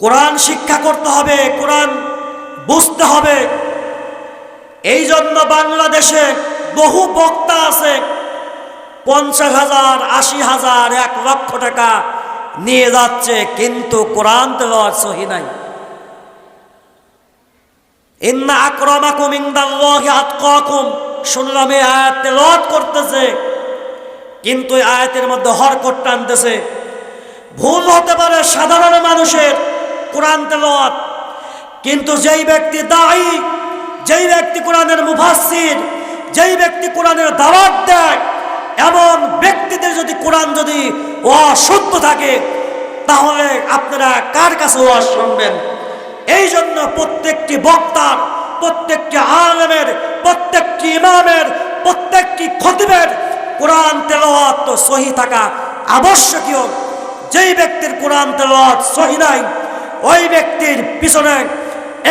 কোরআন শিক্ষা করতে হবে, কোরআন বুঝতে হবে। এই জন্য বাংলাদেশে বহু বক্তা আছে, পঞ্চাশ হাজার, আশি হাজার, এক লক্ষ টাকা নিয়ে যাচ্ছে, কিন্তু কোরআন তেলাওয়াত সহি নাই। ইন্না আক্রমাকুম ইনদাল্লাহি আতকাকুম, শুনলাম এই আয়াত তেলাওয়াত করতেছে, কিন্তু আয়াতের মধ্যে হরকট টানতেছে। ভুল হতে পারে সাধারণ মানুষের কোরআন তেলাওয়াত। কিন্তু যেই ব্যক্তি দায়ী, যেই ব্যক্তি কোরআনের মুফাসসির, যেই ব্যক্তি কোরআনের দাওয়াত দেয়, এমন ব্যক্তিদের যদি কোরআন যদি অশুদ্ধ থাকে, তাহলে আপনারা কার কাছে ওয়াজ শুনবেন? এই জন্য প্রত্যেকটি বক্তার, প্রত্যেকটি আলমের, প্রত্যেকটি ইমামের, প্রত্যেকটি খতিবের কোরআন তেলাওয়াত তো সহি থাকা আবশ্যকীয়। যেই ব্যক্তির কোরআন তেলাওয়াত সহি নাই ওই ব্যক্তির পিছনে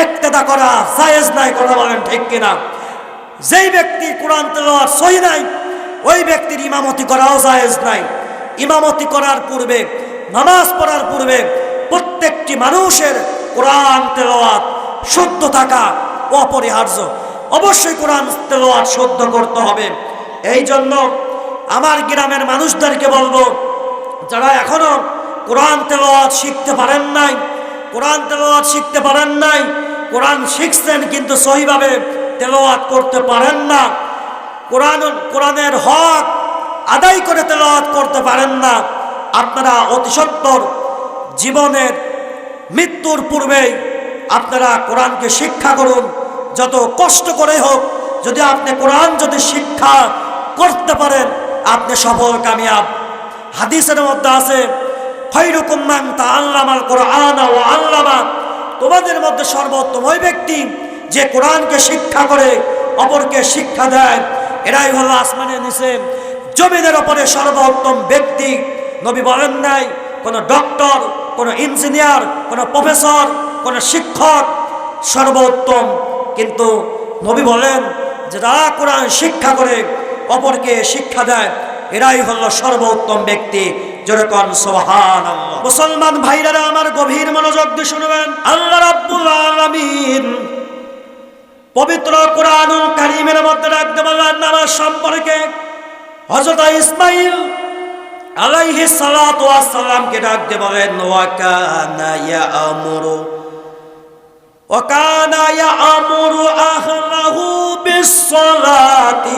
একতেদা করা জায়েজ নাই, কথা বলেন ঠিক কিনা? যেই ব্যক্তির কোরআন তেলাওয়াত সহি নাই, ওই ব্যক্তির ইমামতি করাও জায়েজ নাই। ইমামতি করার পূর্বে, নামাজ পড়ার পূর্বে প্রত্যেকটি মানুষের কোরআন তেলাওয়াত শুদ্ধ থাকা অপরিহার্য। অবশ্যই কোরআন তেলাওয়াত শুদ্ধ করতে হবে। এই জন্য আমার গ্রামের মানুষদেরকে বলব, যারা এখনও কোরআন তেলাওয়াত শিখতে পারেন নাই কোরআন তেলাওয়াত শিখতে পারেন নাই। কোরআন শিখছেন কিন্তু সহিভাবে তেলাওয়াত করতে পারেন না। কোরআন, কোরআনের হক আদায় করে তেলাওয়াত করতে পারেন না। আপনারা অতি সত্তর জীবনের মৃত্যুর পূর্বেই আপনারা কোরআনকে শিক্ষা করুন। যত কষ্ট করে হোক, যদি আপনি কোরআন যদি শিক্ষা করতে পারেন, আপনি সফল, কামিয়াব। হাদিসের মধ্যে আছে আল্লামা। তোমাদের মধ্যে সর্বোত্তম ওই ব্যক্তি যে কোরআনকে শিক্ষা করে, অপরকে শিক্ষা দেয়। এরাই হলো আসমানের নিচে। জমিনের ওপরে সর্বোত্তম ব্যক্তি। নবী বলেন নাই, কোনো ডক্টর, কোনো ইঞ্জিনিয়ার, কোনো প্রফেসর, কোনো শিক্ষক সর্বোত্তম। কিন্তু নবী বলেন যে যারা কোরআন শিক্ষা করে, অপরকে শিক্ষা দেয়, এরাই হলো সর্বোত্তম ব্যক্তি। যেরকম সোহান মুসলমান ভাইরা আমার গভীর মনোযোগ দিয়ে শুনবেন। আল্লাহ রাব্বুল আলামিন পবিত্র কোরআনুল কারিমের মধ্যে রাখতে বললেন নামাজ সম্পর্কে। হযরত ইসমাইল আলাইহি সালাতু ওয়াসসালামকে ডাকতে বলেন ওয়া কানা ইয়ামুরু ওয়া কানা ইয়ামুরু আহলাহু বিস-সালাতি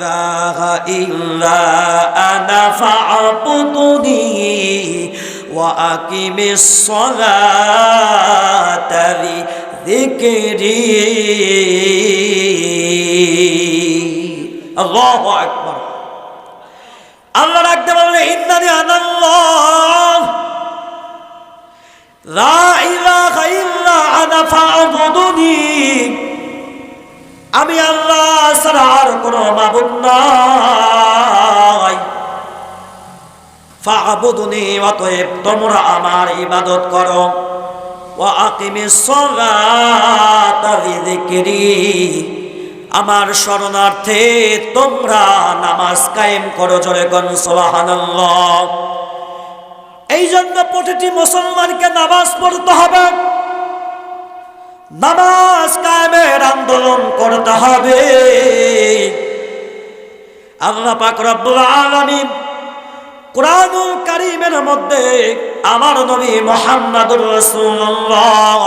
ইলাহা ইল্লা আনা ফা'বুদনি ওয়া আকিমিস সালাতা লিযিকরি আল্লাহু আকবার আল্লাহ রাখতে বললেন ইন্দানি আনাল্লাহ লা ইলাহা ইল্লা আনা ফা'বুদুনি। আমি আল্লাহ ছাড়া আর কোনো মাবুদ নাই। ফা'বুদুনি অতএব তোমরা আমার ইবাদত করো। ওয়া আকিমিস সালাতা লিযিকরি আমার শরণার্থে তোমরা নামাজ কায়েম করো জোরে গন এই জন্য প্রতিটি মুসলমানকে নামাজ পড়তে হবে। নামাজ কায়েমের আন্দোলন করতে হবে। আল্লাহ পাক রব্বুল আলামিন কোরআনুল কারীমের মধ্যে আমার নবী মুহাম্মদুর রাসূলুল্লাহ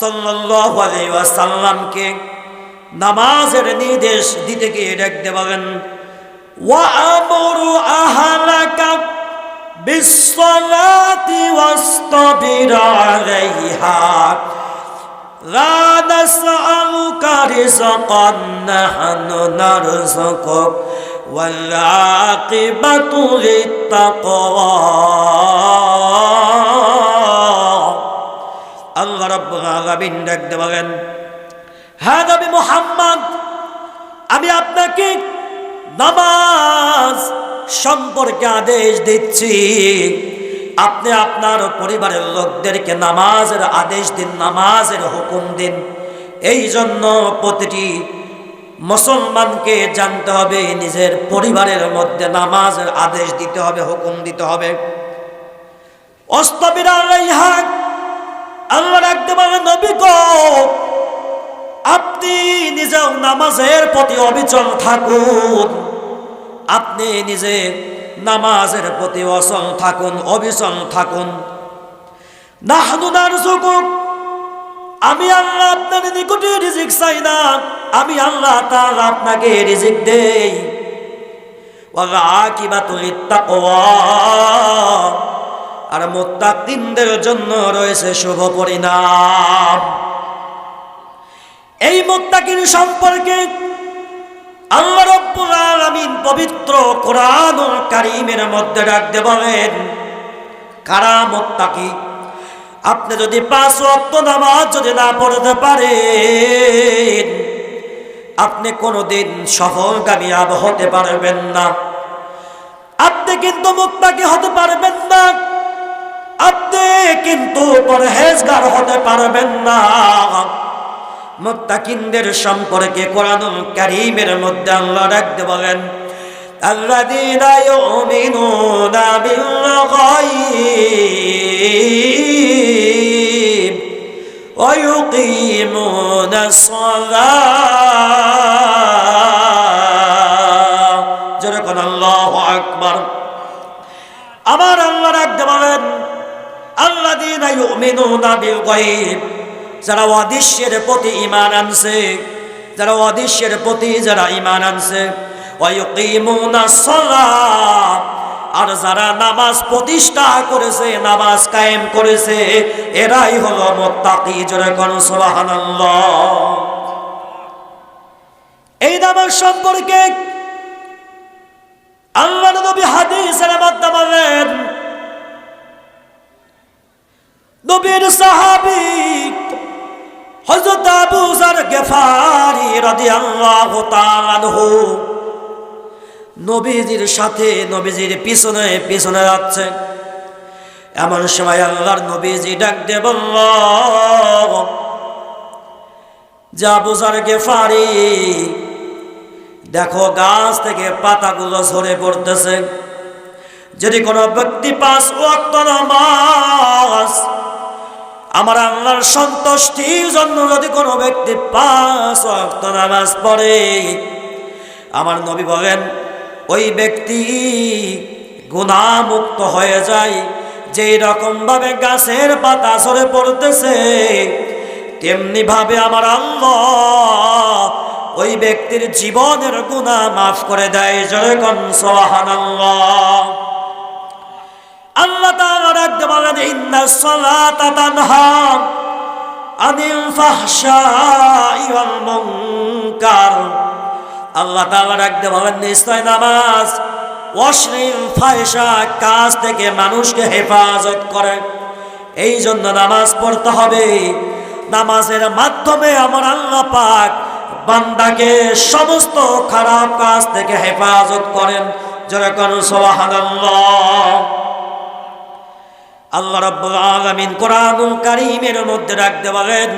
সাল্লাল্লাহু আলাইহি ওয়াসাল্লামকে নামাজের নির্দেশ দিতে গিয়ে ডাকতে বলেন ওয়ামুরু আহলাকা বিসসালাতি ওয়াসতাবির আলাইহা। لا نسألك رزقا نحن نرزقك والعاقبة للتقوى আল্লাহ আল্লাহ রব্বুল আলামিন ডাকতে বলেন হ্যাঁ নবী মুহাম্মদ আমি আপনাকে নামাজ সম্পর্কে আদেশ দিচ্ছি আপনি আপনার পরিবারের লোকদেরকে নামাজের আদেশ দিন, নামাজের হুকুম দিন। এই জন্য প্রতিটি মুসলমানকে জানতে হবে, নিজের পরিবারের মধ্যে নামাজের আদেশ দিতে হবে, হুকুম দিতে হবে। আল্লাহ আপনি নিজেও নামাজের প্রতি অবিচল থাকুন। আপনি নিজে নামাজের প্রতি অচল থাকুন অবিচল থাকুন। আমি আল্লাহ আপনার নিকটে রিজিক চাই না। আমি আল্লাহ তাআলা আপনাকে রিজিক দেই। আর মুত্তাকিনদের জন্য রয়েছে শুভ পরিণাম। এই মুত্তাকিন সম্পর্কে আল্লাহ রব্বুল আলামিন পবিত্র কোরআনুল কারীমের মধ্যে ডাকতে বলেন, কারা মুত্তাকি? আপনি যদি পাঁচ ওয়াক্ত নামাজ যদি না পড়তে পারেন, আপনি কোনোদিন সফল কামিয়াব হতে পারবেন না। আপনি কিন্তু মুত্তাকি হতে পারবেন না। আপনি কিন্তু পরহেজগার হতে পারবেন না। মুত্তাকিনদের সম্পর্কে কোরআনুল কারীমের মধ্যে আল্লাহ রাখতে বলেন الذين يؤمنون بالغيب ويقيمون الصلاة যেরকম আল্লাহ আকবার আমার আল্লাহ রাখতে বলেন আল্লাযীনা ইউমিনুনা বিল গায়ব যারা অদৃশ্যের প্রতি ইমান আনছে, যারা অদৃশ্যের প্রতি যারা ইমান আনছে আর যারা নামাজ প্রতিষ্ঠা করেছে, নামাজ কায়েম করেছে, এরাই হলো এই নামাজ সম্পর্কে আল্লাহ নবীর সাহাবী হযরত আবু যার গেফারি রাদিয়াল্লাহু তাআলা আনহু। নবীজির সাথে নবীজির পিছনে পিছনে যাচ্ছে। এমন সময় আল্লাহর নবীজি ডাক দিয়ে বলল, যা বুঝার গেফারি, দেখো গাছ থেকে পাতাগুলো ঝরে পড়তেছে। যদি কোনো ব্যক্তি পাঁচ ওয়াক্ত নামাজ আমার আল্লাহর সন্তুষ্টির জন্য যদি কোনো ব্যক্তি পাঁচ ওয়াক্ত নামাজ পড়ে, আমার নবী বলেন, ওই ব্যক্তি গুণামুক্ত হয়ে যায় যেই রকম ভাবে গাছের পাতা সরে পড়তেছে তেমনি ভাবে আমার আল্লাহ ওই ব্যক্তির জীবনের গুণা মাফ করে দেয়। যেরকম সোহান আল্লাহ তাআলা রাখতে বলেন, ইন্না সালাতা তানহা আনিল ফাহশাই ওয়াল মুনকার। আল্লাহ তাআলা রাখতে বলেন নিশ্চয় নামাজ, অশ্লীল ফায়সা কাজ থেকে মানুষকে হেফাজত করে। এই জন্য নামাজ পড়তে হবে। নামাজের মাধ্যমে আমার আল্লাহ পাক বান্দাকে সমস্ত খারাপ কাজ থেকে হেফাজত করেন। যেরকম সুবহানাল্লাহ। আল্লাহ রাব্বুল আলামিন কারীমের মধ্যে রাখতে বলেন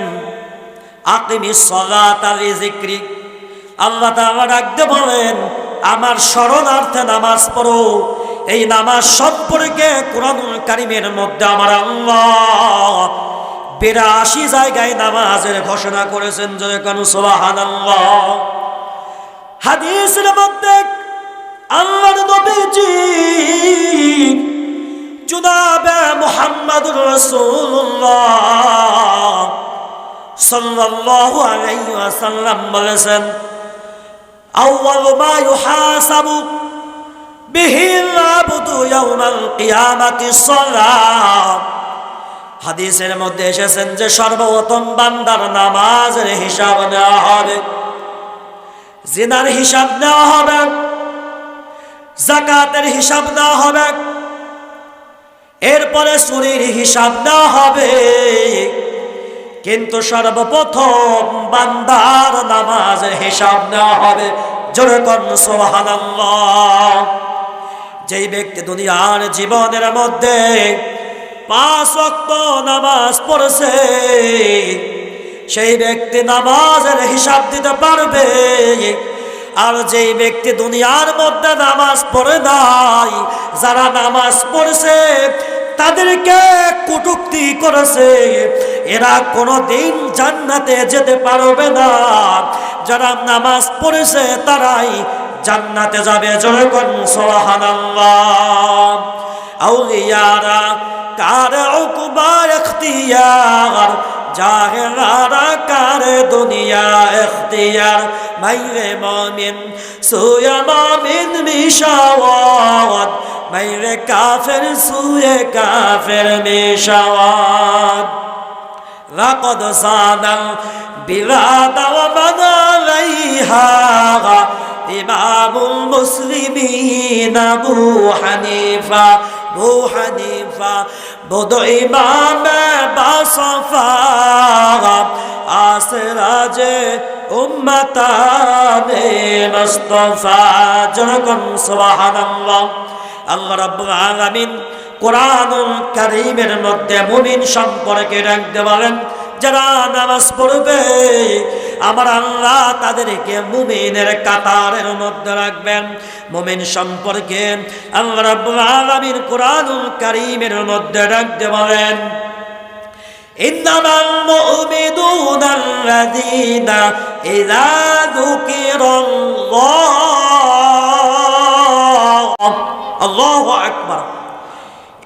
আকিমিস সালাতা লিযিকরি আল্লাহ তাআলা রাখতে বলেন, আমার শরণার্থে নামাজ পড়ো। এই নামাজ সম্পর্কে কোরআনুল কারীমের মধ্যে আমার আল্লাহ বিরাশি জায়গায় নামাজের ঘোষণা করেছেন যেরকম সুবহানাল্লাহ। হাদিসের মধ্যে আল্লাহর নবীজি জুনাবে মুহাম্মাদুর রাসূলুল্লাহ। সাল্লাল্লাহু বলেছেন, আউয়াল হাদিসের মধ্যে এসেছেন যে সর্বপ্রথম বান্দার নামাজের হিসাব নেওয়া হবে, জিনার হিসাব নেওয়া হবে, জাকাতের হিসাব নেওয়া হবে এরপরে চুরির হিসাব না হবে। কিন্তু সর্বপ্রথম বান্দার নামাজের হিসাব না হবে। জোরে সুবহানাল্লাহ। যেই ব্যক্তি দুনিয়ার জীবনের মধ্যে পাঁচ ওয়াক্ত নামাজ পড়ছে, সেই ব্যক্তি নামাজের হিসাব দিতে পারবে। আর যেই ব্যক্তি দুনিয়ার মধ্যে নামাজ পড়ে নাই, যারা নামাজ পড়ছে তাদেরকে কটুক্তি করেছে। এরা কোনো দিন জান্নাতে যেতে পারবে না। যারা নামাজ পড়েছে, তারাই জান্নাতে যাবে। জনগণ সোহানাল্লাহ আউলিয়ারা, কার অকুবার ইখতিয়ার? জাহেরারা কার দুনিয়া ইখতিয়ার মাইরে মমিন সুয়া মমিন মিশাওয়াত মাইরে কাফের সুয়ে কাফের মিশাওয়াত لقد صاد البلاد ومن عليها ইমামুল মুসলিমিন আবু হানিফা আবু হানিফা বোধ ইমাম বাসফা, আসরাজ উম্মতানে মুস্তাফা জনকন সুবহানাল্লাহ। আল্লাহ রাব্বুল আলামিন মধ্যে মুমিন সম্পর্কে রাখতে পারেন যারা নামাজ পড়বে আমার আল্লাহ তাদেরকে মুমিনের কাতারের মধ্যে রাখবেন মুমিন সম্পর্কে আল্লাহ রাব্বুল আলামিন কোরআনুল কারীমের মধ্যে রাখতে বলেন إنما المؤمنون الذين إذا ذكر الله الله أكبر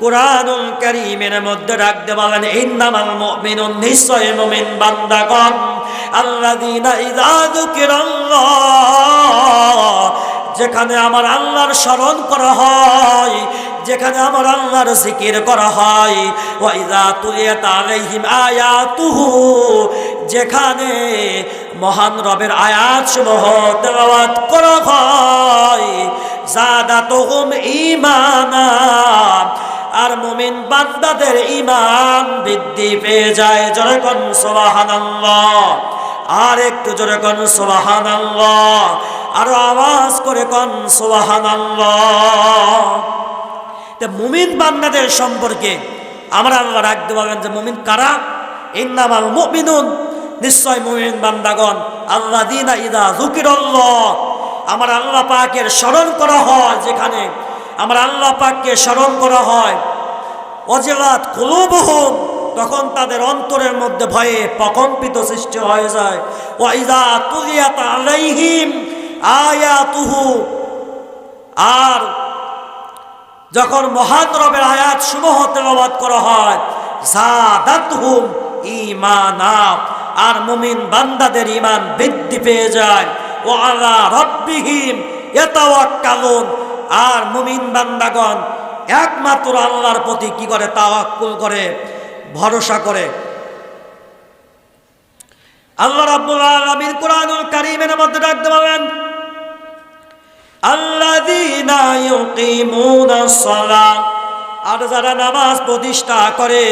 কোরআনুল কারীমের মধ্যে রাখতে বলেন, ইন্নামাল মুমিনুন নিশ্চয় মুমিন বান্দাগণ। আল্লাযীনা ইযা যুকিরাল্লাহ, যেখানে আমার আল্লাহর স্মরণ করা হয়, যেখানে আমার আল্লাহর জিকির করা হয় ওয়াইদা তুলিয়াত আলাইহিম আয়াতুহু, যেখানে মহান রবের আয়াত সমূহ তেলাওয়াত করা হয়। জাদাতুহুম ঈমানা আর মুমিন বান্দাদের ইমান বৃদ্ধি পেয়ে যায়। কোন সুবহানাল্লাহ। আর একটু কোন সুবহানাল্লাহ। আরও আওয়াজ করে কোন সুবহানাল্লাহ। তা মুমিন বান্দাদের সম্পর্কে আমরা আল্লাহ রাখতে পারবেন যে, মুমিন কারা? ইন্নামাল মুমিনুন। নিশ্চয় মুমিন বান্দাগণ আল্লাহ দিনা ইদা জুকিরল্লাহ আমার আল্লাহ পাকের স্মরণ করা হয় যেখানে আমার আল্লাহ পাককে স্মরণ করা হয়। অজেলাত কুলুবহুম, তখন তাদের অন্তরের মধ্যে ভয়ে প্রকম্পিত সৃষ্টি হয়ে যায়। ওয়াইদা তুলিয়াত আলাইহিম আয়াতুহু, আর যখন মহান রবের আয়াত সমূহ তেলাওয়াত করা হয় জাদাতহুম ঈমানা, আর মুমিন বান্দাদের ঈমান বৃদ্ধি পেয়ে যায়। ও আলা রব্বিহিম ইয়াতাওয়াক্কালুন আর মুমিন বান্দাগণ একমাত্র আল্লাহর প্রতি কি করে? তাওয়াক্কুল করে, ভরসা করে। আল্লাহ রাব্বুল আলামিন কোরআনুল কারীমের মধ্যে ডাকতে পাবেন আল্লাযীনা ইউকিমুনাস সালাহ আর যারা নামাজ প্রতিষ্ঠা করে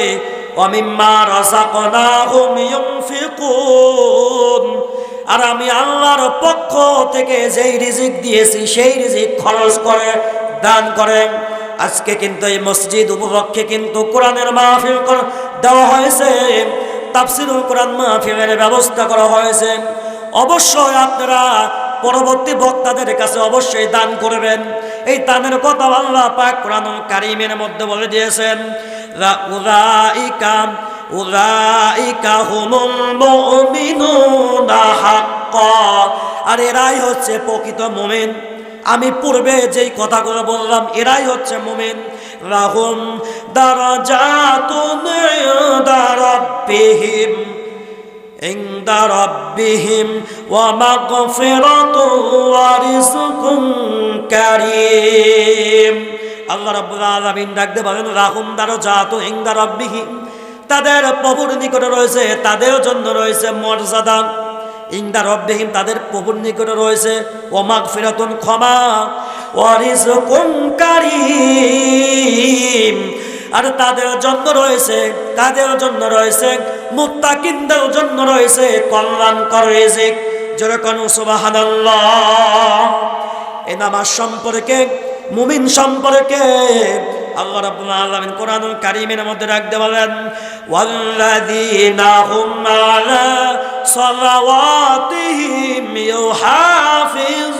অমিম্মা রাযাকনাহুম ইউনফিকুন আর আমি আল্লাহর পক্ষ থেকে যেই রিজিক দিয়েছি, সেই রিজিক খরচ করে, দান করে। আজকে কিন্তু এই মসজিদ উপলক্ষে কিন্তু কোরআনের মাহফিল দেওয়া হয়েছে। তাফসিরুল কোরআন মাহফিলের ব্যবস্থা করা হয়েছে। অবশ্যই আপনারা পরবর্তী বক্তাদের কাছে অবশ্যই দান করবেন। এই দানের কথা আল্লাহ পাক কোরআনুল কারিমের মধ্যে বলে দিয়েছেন উলাইকা হুমুল মুমিনুনা হাক্কা। আর এরাই হচ্ছে প্রকৃত মুমিন। আমি পূর্বে যেই কথাগুলো বললাম, এরাই হচ্ছে মুমিন। রাহুম দারাজাতুন ইনদা রাব্বিহিম। ইনদা রাব্বিহিম ওয়া মাগফিরাতুন ওয়া রিজকুন কারীম। আল্লাহ রাব্বুল আলামিন ডাকতে বলেন রাহুম দারাজাতু ইনদা রাব্বিহিম। তাদের প্রভুর নিকটে রয়েছে তাদের জন্য রয়েছে মর্যাদা। ইন্দা রব্বিহিম তাদের প্রভুর নিকটে রয়েছে। ও মাগফিরাতুন ক্ষমা ওয়ারিজকুম কারীম। আর তাদের জন্য রয়েছে, তাদের জন্য রয়েছে, মুত্তাকিনদের জন্য রয়েছে কল্যাণকর রিজিক। যেরকম সুবহানাল্লাহ। এ নামাজ সম্পর্কে, মুমিন সম্পর্কে আল্লাহ রাব্বুল আলামিন কোরআনুল কারীমের মধ্যে রাখতে বলেন, ওয়াল্লাযীনা হুম আলা সালাওয়াতিহিম ইউহাফিজুন।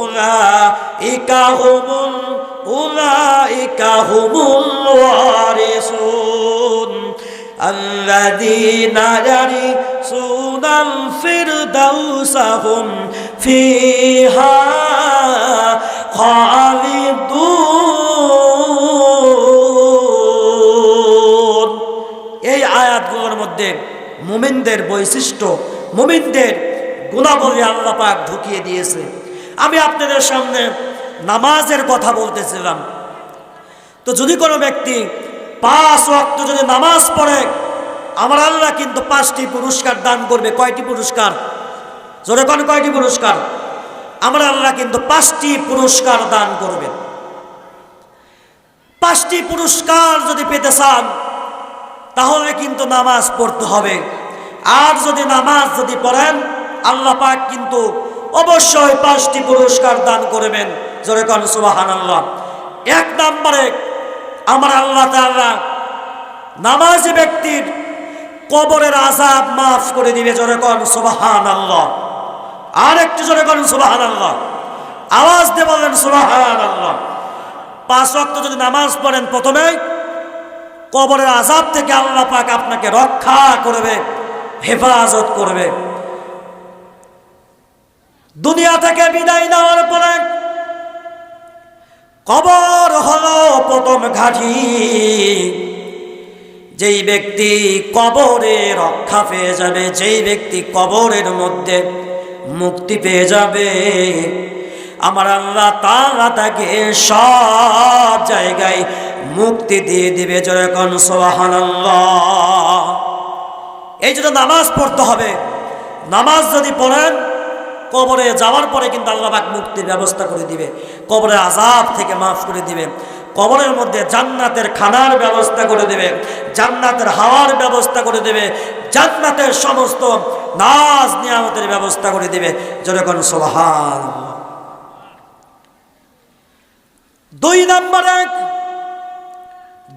উলাইকা হুমুল উলাইকা হুমুল ওয়ারিসুন। الذين يرثون الفردوس هم فيها খালিদুন এই আয়াতগুলোর মধ্যে মুমিনদের বৈশিষ্ট্য মুমিনদের গুণাবলী আল্লাহ পাক ঢুকিয়ে দিয়েছে আমি আপনাদের সামনে নামাজের কথা বলতেছিলাম তো যদি কোনো ব্যক্তি পাঁচ ওয়াক্ত যদি নামাজ পড়ে, আমার আল্লাহ কিন্তু পাঁচটি পুরস্কার দান করবে। কয়টি পুরস্কার? জোরে কোন কয়টি পুরস্কার? আমার আল্লাহ কিন্তু পাঁচটি পুরস্কার দান করবেন। পাঁচটি পুরস্কার যদি পেতে চান, তাহলে কিন্তু নামাজ পড়তে হবে। আর যদি নামাজ যদি পড়েন, আল্লাহ পাক কিন্তু অবশ্যই পাঁচটি পুরস্কার দান করবেন। জোরে কোন সুবাহান আল্লাহ এক নম্বরে আমার আল্লাহ তাআলা নামাজি ব্যক্তির কবরের আজাব মাফ করে দিবে কোন সুবাহান আল্লাহ আর একটু করেন সুবাহান আল্লাহ আওয়াজ দিয়ে বলেন সুবাহান আল্লাহ পাঁচ রক্ত যদি নামাজ পড়েন প্রথমে, কবরের আজাব থেকে আল্লাহ পাক আপনাকে রক্ষা করবে, হেফাজত করবে। দুনিয়া থেকে বিদায় নেওয়ার পরে কবর হলো প্রথম ঘাটি। যেই ব্যক্তি কবরে রক্ষা পেয়ে যাবে, যেই ব্যক্তি কবরের মধ্যে মুক্তি পেয়ে যাবে, আমার আল্লাহ তাআলা তাকে সব জায়গায় মুক্তি দিয়ে দিবে যেরকম সুবহানাল্লাহ। এই জন্য নামাজ পড়তে হবে। নামাজ যদি পড়েন কবরে যাওয়ার পরে কিন্তু আল্লাহ পাক মুক্তির ব্যবস্থা করে দিবে। কবরের আজাব থেকে মাফ করে দিবে। কবরের মধ্যে জান্নাতের খানার ব্যবস্থা করে দেবে। জান্নাতের হাওয়ার ব্যবস্থা করে দেবে। জান্নাতের সমস্ত নাজ নিয়ামতের ব্যবস্থা করে দেবে। যেরকম সোহান দুই নম্বরে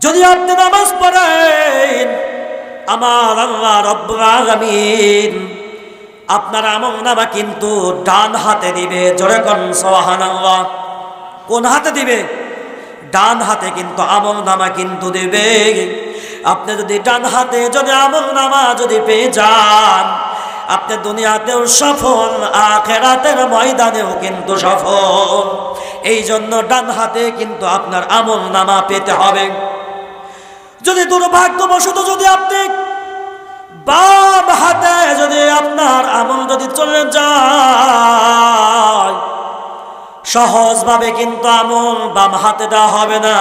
যদি আপনি নামাজ পড়েন, আমার আল্লাহ রব্বুল আলামিন আপনার আমল নামা কিন্তু ডান হাতে দিবে। জোরে কোন সোহান কোন হাতে দিবে? ডান হাতে কিন্তু আমল নামা কিন্তু দেবে। আপনি যদি ডান হাতে যদি আমল নামা যদি পেয়ে যান, আপনি দুনিয়াতেও সফল, আখেরাতের ময়দানেও কিন্তু সফল। এই জন্য ডান হাতে কিন্তু আপনার আমল নামা পেতে হবে। যদি দুর্ভাগ্যবশত যদি আপনি বাম হাতে যদি আপনার আমল যদি চলে যায়, সহজভাবে কিন্তু আমল বাম হাতে দেওয়া হবে না।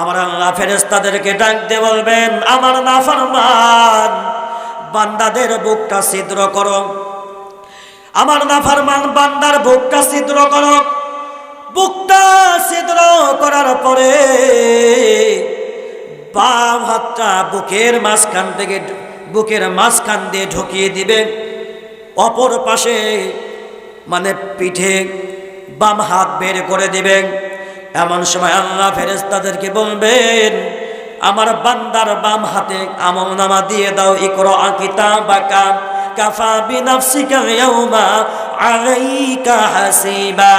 আমার আল্লাহ ফেরেস্তাদেরকে ডাকতে বলবেন, আমার নাফরমান, বান্দাদের বুকটা ছিদ্র করো। আমার নাফরমান, বান্দার বুকটা ছিদ্র করো। বুকটা ছিদ্র করার পরে বাম হাতটা বুকের মাঝখান থেকে বুকের মাঝখান দিয়ে ঢুকিয়ে দিবে। অপর পাশে মানে পিঠে বাম হাত বের করে দিবেন এমন সময় আল্লাহ ফেরেজ তাদেরকে বলবেন, আমার বান্দার বাম হাতে আমল নামা দিয়ে দাও, ইকর আকিতা বাকা কাফা বিনাফসিকা আলাইকা হাসিবা।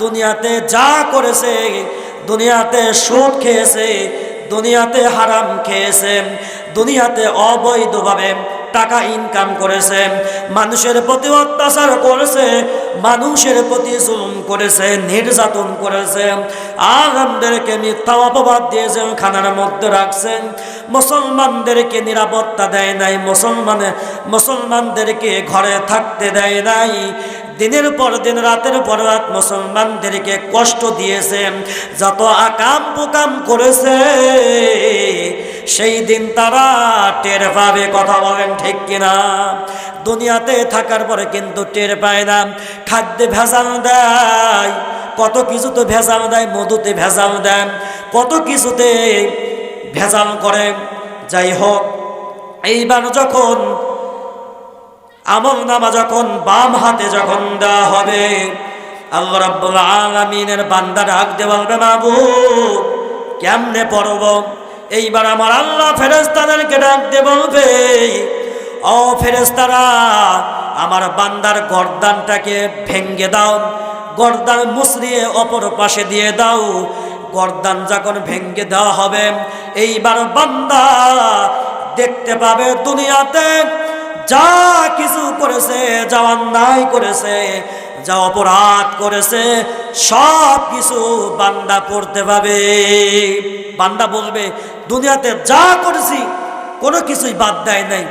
দুনিয়াতে যা করেছে, দুনিয়াতে সুদ খেয়েছে দুনিয়াতে হারাম খেয়েছে দুনিয়াতে অবৈধভাবে টাকা ইনকাম করেছে মানুষের প্রতি অত্যাচার করেছে, মানুষের প্রতি জুলুম করেছে, নির্যাতন করেছে আর আমাদেরকে মিথ্যা অপবাদ দিয়েছেন খানার মধ্যে রাখছেন, মুসলমানদেরকে নিরাপত্তা দেয় নাই, মুসলমানে, মুসলমানদেরকে ঘরে থাকতে দেয় নাই দিনের পর দিন, রাতের পর রাত মুসলমানদেরকে কষ্ট দিয়েছে, যত আকাম পুকাম করেছে, সেই দিন তারা টের পাবে, কথা বলেন ঠিক কিনা? দুনিয়াতে থাকার পরে কিন্তু টের পায় না। খাদ্যে ভেজাল দেয়, কত কিছুতে ভেজাল দেয়, মধুতে ভেজাল দেন কত কিছুতে ভেজাল করে। যাই হোক, এইবার যখন আমল নামা যখন বাম হাতে যখন দেওয়া হবে, আল্লাহ রাব্বুল আলামিনের বান্দা ডাক দে বলবে, বাবু, কেমনে পড়ব? এইবার আমার আল্লাহ ফেরেস্তাদেরকে ডাক দে বলবে, ও ফেরেস্তারা আমার বান্দার গর্দানটাকে ভেঙ্গে দাও, গর্দান মুসরিয়ে অপর পাশে দিয়ে দাও, গর্দান যখন ভেঙ্গে দেওয়া হবে, এইবার বান্দা দেখতে পাবে দুনিয়াতে যা কিছু করেছে, যা অন্যায় করেছে, যা অপরাধ করেছে, সব কিছু বান্দা করতে পাবে বান্দা বলবে, দুনিয়াতে যা করেছি, কোনো কিছুই বাদ দেয় নাই।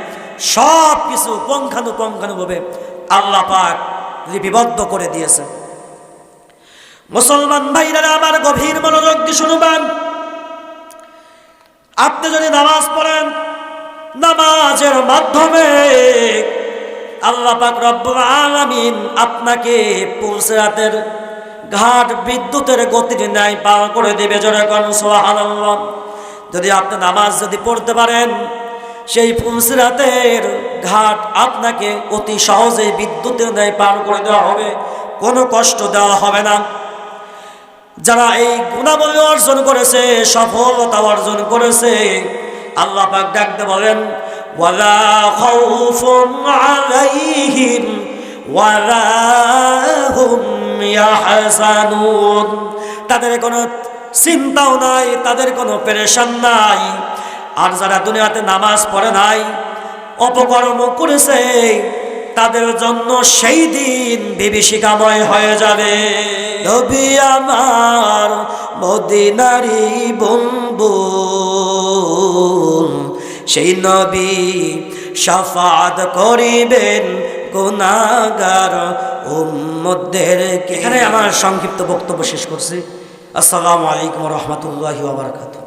সব কিছু পঙ্খানু পঙ্খানু ভাবে আল্লাহ পাক লিপিবদ্ধ করে দিয়েছে। মুসলমান ভাইরা, আমার গভীর মনোযোগ দিয়ে শুনবেন। আপনি যদি নামাজ পড়েন নামাজের মাধ্যমে আল্লাহ পাক রব্বুল আলামিন আপনাকে পুলসরাতের ঘাট বিদ্যুতের গতির ন্যায় পার করে দেবে যেরকম সুবহানাল্লাহ। যদি আপনি নামাজ যদি পড়তে পারেন, সেই ফুলসিরাতের ঘাট আপনাকে অতি সহজেই বিদ্যুতের ন্যায় পার করে দেওয়া হবে, কোনো কষ্ট দেওয়া হবে না। যারা এই গুণাবলী অর্জন করেছে, সফলতা অর্জন করেছে আল্লাহ পাক ডাকতে বলেন, ওয়ালা খাউফুন আলাইহিম ওয়ালা হুম ইয়াহজানুন। তাদের কোনো চিন্তাও নাই, তাদের কোনো পেরেশান নাই। আর যারা দুনিয়াতে নামাজ পড়ে নাই, অপকর্ম করেছে তাদের জন্য সেই দিন বিভীষিকাময় হয়ে যাবে। নবী আমার মদিনারি বম্বু সেই নবী সাফাত করিবেন গুনাগার উম্মদেরকে এখানে আমার সংক্ষিপ্ত বক্তব্য শেষ করছি। আসসালামু আলাইকুম রহমতুল্লাহি ওবরাকাতুহ